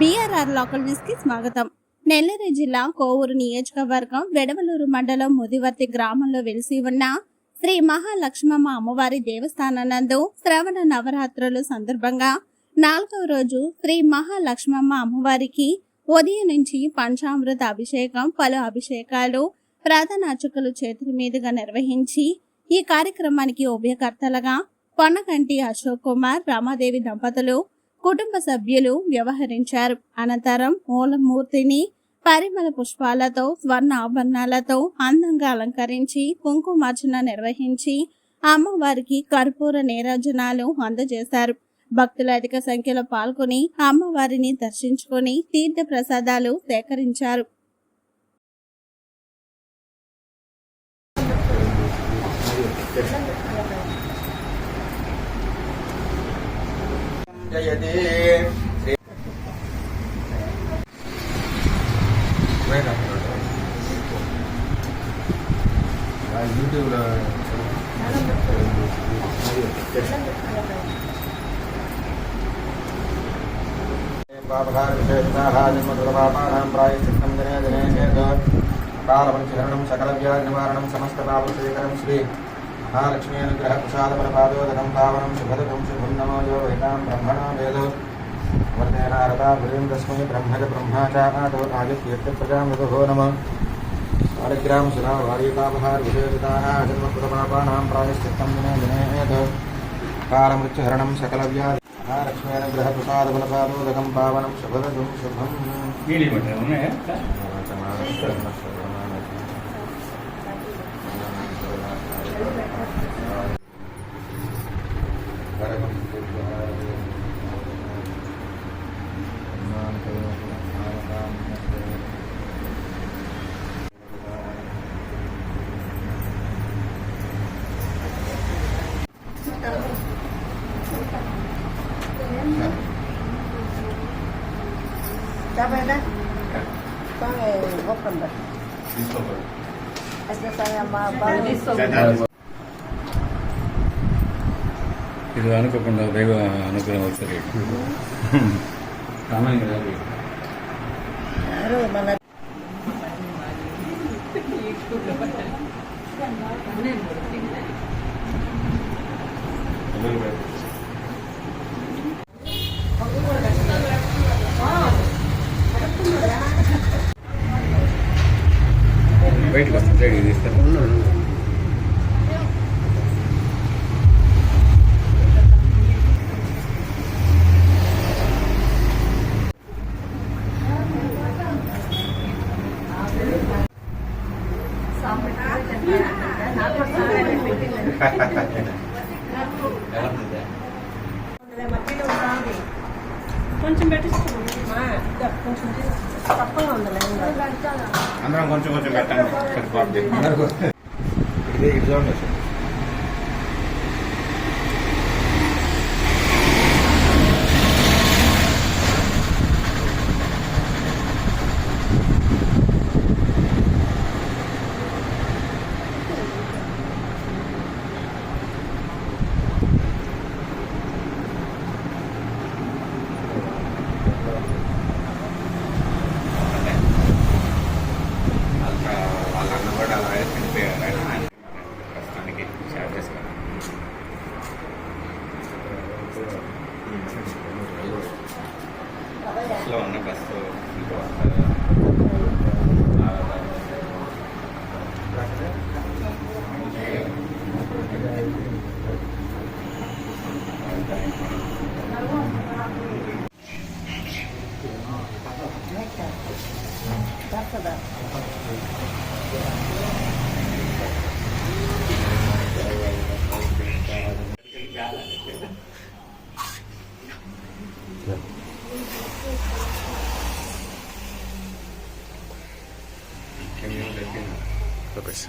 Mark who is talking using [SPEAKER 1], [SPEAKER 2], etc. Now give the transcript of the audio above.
[SPEAKER 1] BRR local న్యూస్కి స్వాగతం. నెల్లూరు జిల్లా కోవూరు నియోజకవర్గం వెడవలూరు మండలం ముదివర్తి గ్రామంలో వెలిసి ఉన్న శ్రీ మహాలక్ష్మమ్మ అమ్మవారి దేవస్థానం నందు శ్రవణ నవరాత్రులు సందర్భంగా నాలుగవ రోజు శ్రీ మహాలక్ష్మమ్మ అమ్మవారికి ఉదయం నుంచి పంచామృత అభిషేకం పలు అభిషేకాలు ప్రధాన అర్చకులు చేతుల మీదుగా నిర్వహించి ఈ కార్యక్రమానికి ఉభయకర్తలుగా పొన్నకంటి అశోక్ కుమార్ రామాదేవి దంపతులు కుటుంబ సభ్యులు వ్యవహరించారు. అనంతరం మూలమూర్తిని పరిమళ పుష్పాలతో స్వర్ణ ఆభరణాలతో అందంగా అలంకరించి కుంకుమార్చన నిర్వహించి అమ్మవారికి కర్పూర నీరాజనాలు అందజేశారు. భక్తులు అధిక సంఖ్యలో పాల్గొని అమ్మవారిని దర్శించుకొని తీర్థ ప్రసాదాలు సేకరించారు.
[SPEAKER 2] జయతే శ్రీ
[SPEAKER 3] యూట్యూబ్లో
[SPEAKER 2] పాపకార విశేషాः జన్మదురపాపానాం ప్రాయశ్చిత్తం దినే దినే చేత్ కాలవంశహరణం సకల వ్యాధి నివారణం సమస్త పాపసేకరం శ్రీ महालक्ष्मीनुग्रहप्रसादपरपादोदकं पावनं शुभदकं शुभं नमो यो वेदां ब्रह्मणा वेदो। वर्धेनारता गुरुं तस्मै ब्रह्मज ब्रह्माचारादो राजकीर्तिप्रजामृतभो नमः। कालग्राम सुरा वायुकापहारविशेषिताः जन्मकृतपापानां प्रायश्चित्तं दिने दिनेत
[SPEAKER 3] कालमृत्युहरणं सकलव्याधि महालक्ष्मीनुग्रहप्रसादफलपादोदकं
[SPEAKER 4] पावनं शुभदकं शुभं Capek dah?
[SPEAKER 3] Soalnya
[SPEAKER 4] hukum saya mau balik.
[SPEAKER 5] ఇది అనుకోకుండా దైవ అనుగ్రహం అవుతుంది
[SPEAKER 4] కొంచెం
[SPEAKER 3] అందరం కొంచెం కొంచెం పెట్టండి. సరిపోద్ది.
[SPEAKER 2] ఇదే ఇది చూడండి
[SPEAKER 3] シャーら。ですから Augusto Thank you. ね。Look
[SPEAKER 4] at
[SPEAKER 3] this.